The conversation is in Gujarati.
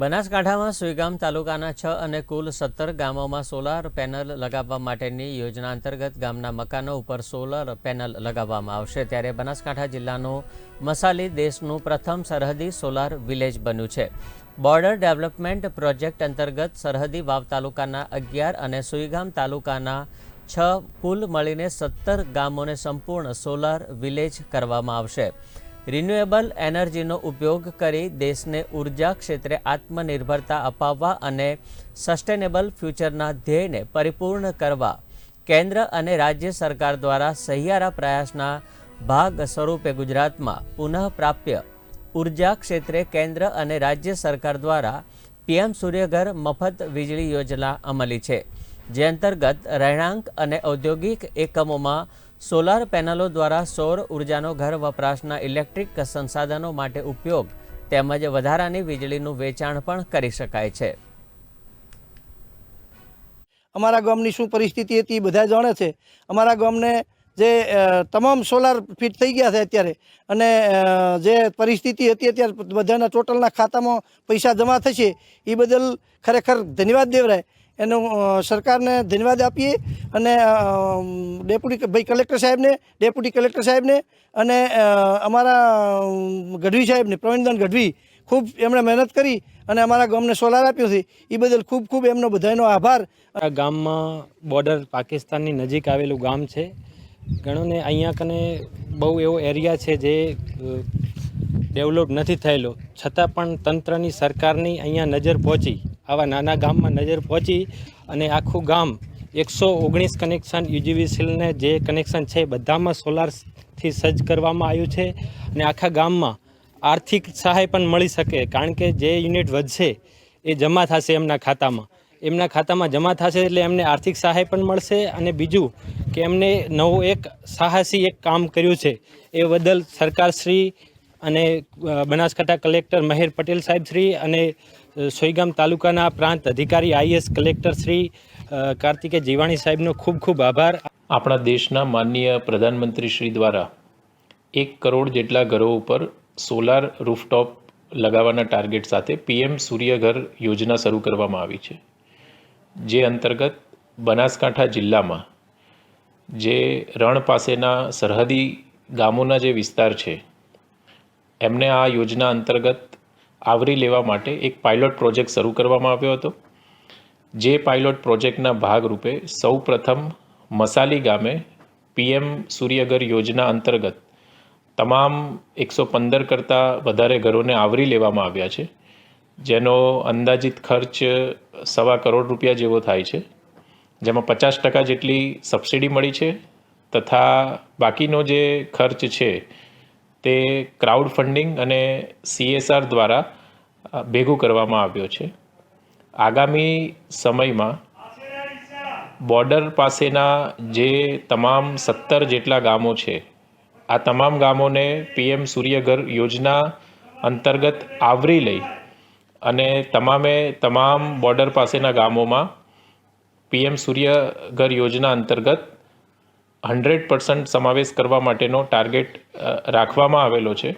બનાસકાંઠામાં સુઈગામ તાલુકાના છ અને કુલ સત્તર ગામોમાં સોલાર પેનલ લગાવવા માટેની યોજના અંતર્ગત ગામના મકાનો ઉપર સોલર પેનલ લગાવવામાં આવશે. ત્યારે બનાસકાંઠા જિલ્લાનું મસાલી દેશનું પ્રથમ સરહદી સોલાર વિલેજ બન્યું છે. બોર્ડર ડેવલપમેન્ટ પ્રોજેક્ટ અંતર્ગત સરહદી વાવ તાલુકાના અગિયાર અને સુઈગામ તાલુકાના છ કુલ મળીને સત્તર ગામોને સંપૂર્ણ સોલાર વિલેજ કરવામાં આવશે. રિન્યુએબલ એનર્જીનો ઉપયોગ કરી દેશને ઊર્જા ક્ષેત્રે આત્મનિર્ભરતા અપાવવા અને સસ્ટેનેબલ ફ્યુચરના ધ્યેયને પરિપૂર્ણ કરવા, કેન્દ્ર અને રાજ્ય સરકાર દ્વારા સહિયારા પ્રયાસના ભાગ સ્વરૂપે ગુજરાતમાં પુનઃપ્રાપ્ય ઊર્જા ક્ષેત્રે કેન્દ્ર અને રાજ્ય સરકાર દ્વારા પીએમ સૂર્યઘર મફત વીજળી યોજના અમલી છે. જે અંતર્ગત રહેણાંક અને ઔદ્યોગિક એકમોમાં સોલાર પેનલો દ્વારા સૌર ઉર્જાનો ઘર વપરાશના ઇલેક્ટ્રિક સંસાધનો માટે ઉપયોગ તેમજ વધારાની વીજળીનું વેચાણ પણ કરી શકાય છે. અમારા ગામની શું પરિસ્થિતિ હતી એ બધા જાણે છે. અમારા ગામને જે તમામ સોલાર ફિટ થઈ ગયા છે અત્યારે. અને જે પરિસ્થિતિ હતી અત્યારે બધાના ટોટલના ખાતામાં પૈસા જમા થશે, એ બદલ ખરેખર ધન્યવાદ દેવરાય. એનો સરકારને ધન્યવાદ આપીએ અને ડેપ્યુટી ભાઈ કલેક્ટર સાહેબને, ડેપ્યુટી કલેક્ટર સાહેબને અને અમારા ગઢવી સાહેબને, પ્રવીણદાન ગઢવી ખૂબ એમણે મહેનત કરી અને અમારા ગામને સોલાર આપ્યો છે. એ બદલ ખૂબ ખૂબ એમનો બધાનો આભાર. ગામમાં બોર્ડર પાકિસ્તાનની નજીક આવેલું ગામ છે. ઘણો ને અહીંયા કને બહુ એવો એરિયા છે જે ડેવલપ નથી થયેલો. છતાં પણ તંત્રની સરકારની અહીંયા નજર પહોંચી. આવા નાના ગામમાં નજર પહોંચી અને આખું ગામ એકસો ઓગણીસ કનેક્શન યુજીવીસીલને જે કનેક્શન છે બધામાં સોલારથી સજ્જ કરવામાં આવ્યું છે અને આખા ગામમાં આર્થિક સહાય પણ મળી શકે કારણ કે જે યુનિટ વધશે એ જમા થશે એમના ખાતામાં. એમના ખાતામાં જમા થશે એટલે એમને આર્થિક સહાય પણ મળશે અને બીજું કે એમને નવું એક સાહસી એક કામ કર્યું છે એ બદલ સરકારશ્રી અને બનાસકાંઠા કલેક્ટર મહેર પટેલ સાહેબશ્રી અને સોઈગામ તાલુકાના પ્રાંત અધિકારી આઈએસ કલેક્ટર શ્રી કાર્તિકે જીવાણી સાહેબનો ખૂબ ખૂબ આભાર. આપણા દેશના માનનીય પ્રધાનમંત્રી શ્રી દ્વારા એક કરોડ જેટલા ઘરો ઉપર સોલાર રૂફટોપ લગાવવાના ટાર્ગેટ સાથે પીએમ સૂર્યઘર યોજના શરૂ કરવામાં આવી છે. જે અંતર્ગત બનાસકાંઠા જિલ્લામાં જે રણ પાસેના સરહદી ગામોના જે વિસ્તાર છે, એમને આ યોજના અંતર્ગત આવરી લેવા માટે એક પાયલોટ પ્રોજેક્ટ શરૂ કરવામાં આવ્યો હતો. જે પાયલોટ પ્રોજેક્ટના ભાગરૂપે સૌ પ્રથમ મસાલી ગામે પીએમ સૂર્યઘર યોજના અંતર્ગત તમામ એકસો પંદર કરતાં વધારે ઘરોને આવરી લેવામાં આવ્યા છે, જેનો અંદાજિત ખર્ચ સવા કરોડ રૂપિયા જેવો થાય છે. જેમાં પચાસ ટકા જેટલી સબસિડી મળી છે તથા બાકીનો જે ખર્ચ છે તે ક્રાઉડ ફંડિંગ અને સીએસઆર દ્વારા ભેગું કરવામાં આવ્યો છે. આગામી સમયમાં બોર્ડર પાસેના જે તમામ સત્તર જેટલા ગામો છે, આ તમામ ગામોને પીએમ સૂર્યઘર યોજના અંતર્ગત આવરી લઈ અને તમામે તમામ બોર્ડર પાસેના ગામોમાં પીએમ સૂર્યઘર યોજના અંતર્ગત હંડ્રેડ પર્સન્ટ સમાવેશ કરવા માટેનો ટાર્ગેટ રાખવામાં આવેલો છે.